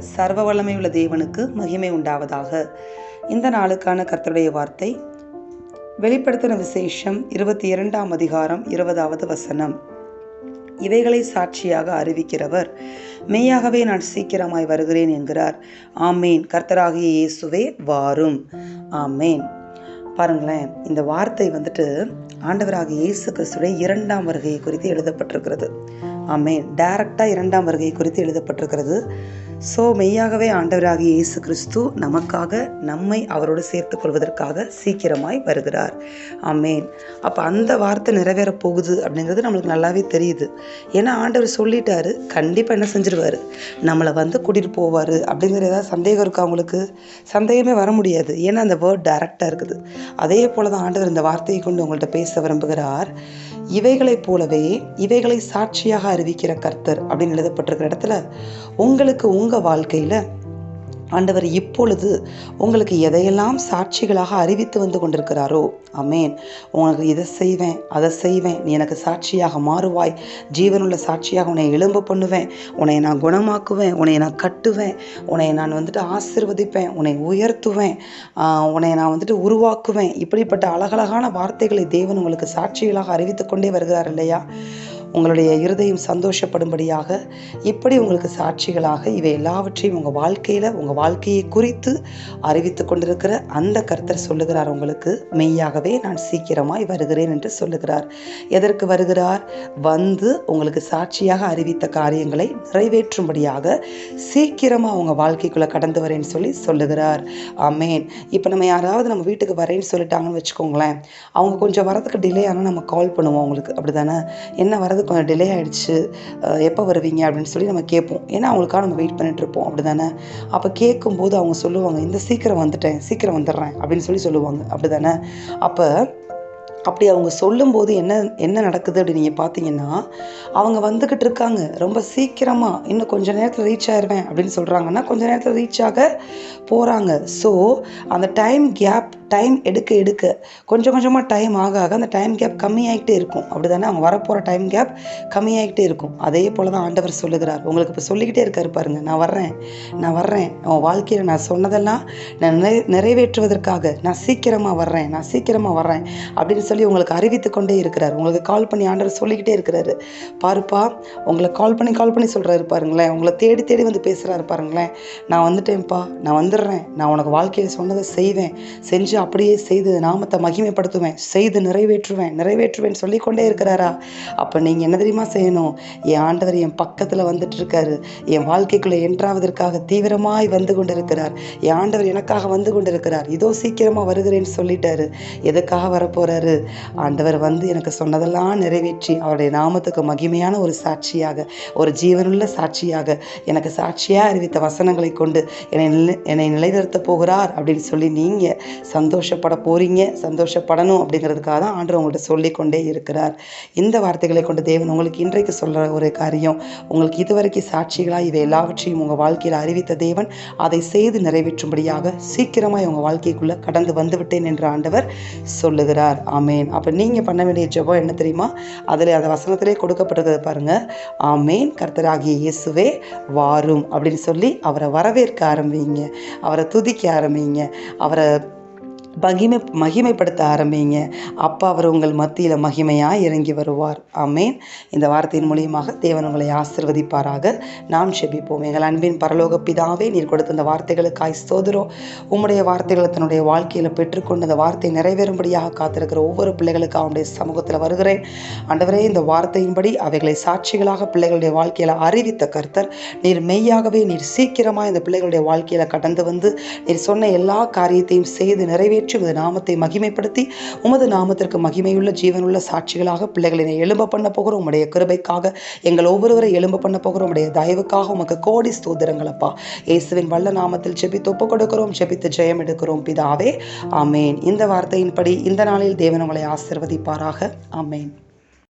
சர்வ வல்லமையுள்ள தேவனுக்கு மகிமை உண்டாவதாக. இந்த நாளுக்கான கர்த்தருடைய வார்த்தை வெளிப்படுத்தின விசேஷம் இருபத்தி இரண்டாம் அதிகாரம் இருபதாவது வசனம். இவைகளை சாட்சியாக அறிவிக்கிறவர் மெய்யாகவே நான் சீக்கிரமாய் வருகிறேன் என்கிறார். ஆமேன். கர்த்தராகிய இயேசுவே வாரும். ஆமேன். பாருங்களேன் இந்த வார்த்தை வந்துட்டு ஆண்டவராக இயேசு கிறிஸ்துடைய இரண்டாம் வருகையை குறித்து எழுதப்பட்டிருக்கிறது. ஆமேன். டைரக்டாக இரண்டாம் வருகை குறித்து எழுதப்பட்டிருக்கிறது. ஸோ மெய்யாகவே ஆண்டவராகிய இயேசு கிறிஸ்து நமக்காக நம்மை அவரோடு சேர்த்து கொள்வதற்காக சீக்கிரமாய் வருகிறார். ஆமேன். அப்போ அந்த வார்த்தை நிறைவேற போகுது அப்படிங்கிறது நம்மளுக்கு நல்லாவே தெரியுது. ஏன்னா ஆண்டவர் சொல்லிட்டாரு கண்டிப்பாக என்ன செஞ்சிருவார்? நம்மளை வந்து கூட்டிகிட்டு போவார் அப்படிங்கிற ஏதாவது சந்தேகம் இருக்கா அவங்களுக்கு சந்தேகமே வர முடியாது. ஏன்னா அந்த வேர்ட் டைரக்டாக இருக்குது. அதே போல தான் ஆண்டவர் இந்த வார்த்தையை கொண்டு உங்கள்கிட்ட பேச விரும்புகிறார். இவைகளைப் போலவே இவைகளை சாட்சியாக அறிவிக்கிற கர்த்தர் அப்படின்னு எழுதப்பட்டிருக்கிற இடத்துல உங்களுக்கு உங்கள் வாழ்க்கையில் ஆண்டவர் இப்பொழுது உங்களுக்கு எதையெல்லாம் சாட்சிகளாக அறிவித்து வந்து கொண்டிருக்கிறாரோ அமேன் உனக்கு இதை செய்வேன் அதை செய்வேன். நீ எனக்கு சாட்சியாக மாறுவாய். ஜீவனுள்ள சாட்சியாக உன்னை எலும்ப பண்ணுவேன். உன்னை நான் குணமாக்குவேன். உன்னை நான் கட்டுவேன். உன்னை நான் வந்துட்டு ஆசிர்வதிப்பேன். உன்னை உயர்த்துவேன். உன்னை நான் வந்துட்டு உருவாக்குவேன். இப்படிப்பட்ட அழகழகான வார்த்தைகளை தேவன் உங்களுக்கு சாட்சிகளாக அறிவித்து கொண்டே வருகிறார் இல்லையா? உங்களுடைய இருதயம் சந்தோஷப்படும்படியாக இப்படி உங்களுக்கு சாட்சிகளாக இவை எல்லாவற்றையும் உங்கள் வாழ்க்கையில் உங்கள் வாழ்க்கையை குறித்து அறிவித்து கொண்டிருக்கிற அந்த கர்த்தர் சொல்லுகிறார் உங்களுக்கு மெய்யாகவே நான் சீக்கிரமாய் வருகிறேன் என்று சொல்லுகிறார். எதற்கு வருகிறார்? வந்து உங்களுக்கு சாட்சியாக அறிவித்த காரியங்களை நிறைவேற்றும்படியாக சீக்கிரமாக உங்கள் வாழ்க்கைக்குள்ளே கடந்து வரேன்னு சொல்லி சொல்லுகிறார். அமேன் இப்போ நம்ம யாராவது நம்ம வீட்டுக்கு வரேன்னு சொல்லிட்டாங்கன்னு வச்சுக்கோங்களேன் அவங்க கொஞ்சம் வரதுக்கு டிலே ஆனால் நம்ம கால் பண்ணுவோம் அவங்களுக்கு. அப்படி தானே என்ன வரது அதாவது கொஞ்சம் டிலே ஆகிடுச்சு எப்போ வருவீங்க அப்படின்னு சொல்லி நம்ம கேட்போம். ஏன்னா அவங்களுக்காக நம்ம வெயிட் பண்ணிட்டு இருப்போம். அப்படி தானே அப்போ கேட்கும்போது அவங்க சொல்லுவாங்க இந்த சீக்கிரம் வந்துட்டேன் சீக்கிரம் வந்துடுறேன் அப்படின்னு சொல்லி சொல்லுவாங்க. அப்படி தானே அப்போ அப்படி அவங்க சொல்லும்போது என்ன என்ன நடக்குது அப்படின்னு நீங்கள் பார்த்தீங்கன்னா அவங்க வந்துக்கிட்டு இருக்காங்க. ரொம்ப சீக்கிரமாக இன்னும் கொஞ்சம் நேரத்தில் ரீச் ஆயிடுவேன் அப்படின்னு சொல்கிறாங்கன்னா கொஞ்சம் நேரத்தில் ரீச் ஆக போகிறாங்க ஸோ அந்த டைம் கேப் டைம் எடுக்க எடுக்க கொஞ்சம் கொஞ்சமாக டைம் ஆக ஆக அந்த டைம் கேப் கம்மியாகிட்டே இருக்கும். அப்படி தானே அவங்க வரப்போகிற டைம் கேப் கம்மியாகிட்டே இருக்கும். அதே போல் தான் ஆண்டவர் சொல்லுகிறார். உங்களுக்கு இப்போ சொல்லிக்கிட்டே இருக்காரு பாருங்க. நான் வர்றேன். நான் வர்றேன். உன் வாழ்க்கையில் நான் சொன்னதெல்லாம் நான் நிறை நிறைவேற்றுவதற்காக நான் சீக்கிரமாக வர்றேன். நான் சீக்கிரமாக வர்றேன் அப்படின்னு சொல்லி உங்களுக்கு அறிவித்து கொண்டே இருக்கிறார். உங்களுக்கு கால் பண்ணி ஆண்டவர் சொல்லிக்கிட்டே இருக்கிறாரு. பாருப்பா உங்களை கால் பண்ணி கால் பண்ணி சொல்கிறாரு பாருங்களேன். உங்களை தேடி தேடி வந்து பேசுகிறாரு பாருங்களேன். நான் வந்துட்டேன்ப்பா. நான் வந்துடுறேன். நான் உனக்கு வாழ்க்கையில் சொன்னதை செய்வேன். செஞ்சு அப்படியே செய்து நாமத்தை மகிமைப்படுத்துவேன் செய்து நிறைவேற்றுவேன் நிறைவேற்றுவேன் சொல்லிக்கொண்டே இருக்கிறாரா? அப்போ நீங்கள் என்ன தெரியுமா செய்யணும்? என் ஆண்டவர் என் பக்கத்தில் வந்துட்டு இருக்காரு. என் வாழ்க்கைக்குள்ளே என்றாவதற்காக தீவிரமாய் வந்து கொண்டு இருக்கிறார் என் ஆண்டவர் எனக்காக வந்து கொண்டு இருக்கிறார் இதோ சீக்கிரமாக வருகிறேன்னு சொல்லிட்டாரு. எதுக்காக வரப்போறாரு? ஆண்டவர் வந்து எனக்கு சொன்னதெல்லாம் நிறைவேற்றி அவருடைய நாமத்துக்கு மகிமையான ஒரு சாட்சியாக ஒரு ஜீவனுள்ள சாட்சியாக எனக்கு சாட்சியாக அறிவித்த வசனங்களை கொண்டு என்னை என்னை நிலைநிறுத்த போகிறார் அப்படின்னு சொல்லி நீங்கள் சந்தோஷப்பட போகிறீங்க சந்தோஷப்படணும் அப்படிங்கிறதுக்காக தான் ஆண்டு உங்கள்கிட்ட சொல்லிக்கொண்டே இருக்கிறார். இந்த வார்த்தைகளை கொண்டு தேவன் உங்களுக்கு இன்றைக்கு சொல்கிற ஒரு காரியம் உங்களுக்கு இதுவரைக்கும் சாட்சிகளாக இதை எல்லாவற்றையும் உங்கள் வாழ்க்கையில் அறிவித்த தேவன் அதை செய்து நிறைவேற்றும்படியாக சீக்கிரமாக உங்கள் வாழ்க்கைக்குள்ளே கடந்து வந்துவிட்டேன் என்று ஆண்டவர் சொல்லுகிறார். ஆமேன். அப்போ நீங்கள் பண்ண வேண்டிய ஜபம் என்ன தெரியுமா? அதில் அந்த வசனத்திலே கொடுக்கப்பட்டிருக்கிறது பாருங்கள் ஆமேன். கர்த்தராகிய இயேசுவே வாரும் அப்படின்னு சொல்லி அவரை வரவேற்க ஆரம்பிங்க. அவரை துதிக்க ஆரம்பிங்க. அவரை மகிமை மகிமைப்படுத்த ஆரம்பிங்க. அப்பா அவர் உங்கள் மத்தியில் மகிமையாக இறங்கி வருவார். ஆமேன். இந்த வார்த்தையின் மூலியமாக தேவன் உங்களை ஆசிர்வதிப்பாராக. நாம் செபிப்போம். எங்கள் அன்பின் பரலோக பிதாவே நீர் கொடுத்த இந்த வார்த்தைகளுக்காய் சோதரும் உம்முடைய வார்த்தைகளை தன்னுடைய வாழ்க்கையில் பெற்றுக்கொண்டு அந்த வார்த்தை நிறைவேறும்படியாக காத்திருக்கிற ஒவ்வொரு பிள்ளைகளுக்கு அவனுடைய சமூகத்தில் வருகிறேன். ஆண்டவரே இந்த வார்த்தையின்படி அவைகளை சாட்சிகளாக பிள்ளைகளுடைய வாழ்க்கையில் அறிவித்த கர்த்தர். நீர் மெய்யாகவே நீர் சீக்கிரமாக இந்த பிள்ளைகளுடைய வாழ்க்கையில் கடந்து வந்து நீர் சொன்ன எல்லா காரியத்தையும் செய்து நிறைவே நிறைவேற்றி உமது நாமத்தை மகிமைப்படுத்தி உமது நாமத்திற்கு மகிமையுள்ள ஜீவனுள்ள சாட்சிகளாக பிள்ளைகளை எழும்ப பண்ண போகிறோம். உடைய கிருபைக்காக எங்கள் ஒவ்வொருவரை எழும்ப பண்ண போகிறோம். உடைய தயவுக்காக உமக்கு கோடி ஸ்தோதிரங்களப்பா இயேசுவின் வல்ல நாமத்தில் செபித்து ஒப்பு கொடுக்கிறோம் செபித்து ஜெயம் எடுக்கிறோம். பிதாவே ஆமேன். இந்த வார்த்தையின்படி இந்த நாளில் தேவன் உங்களை ஆசிர்வதிப்பாராக. ஆமேன்.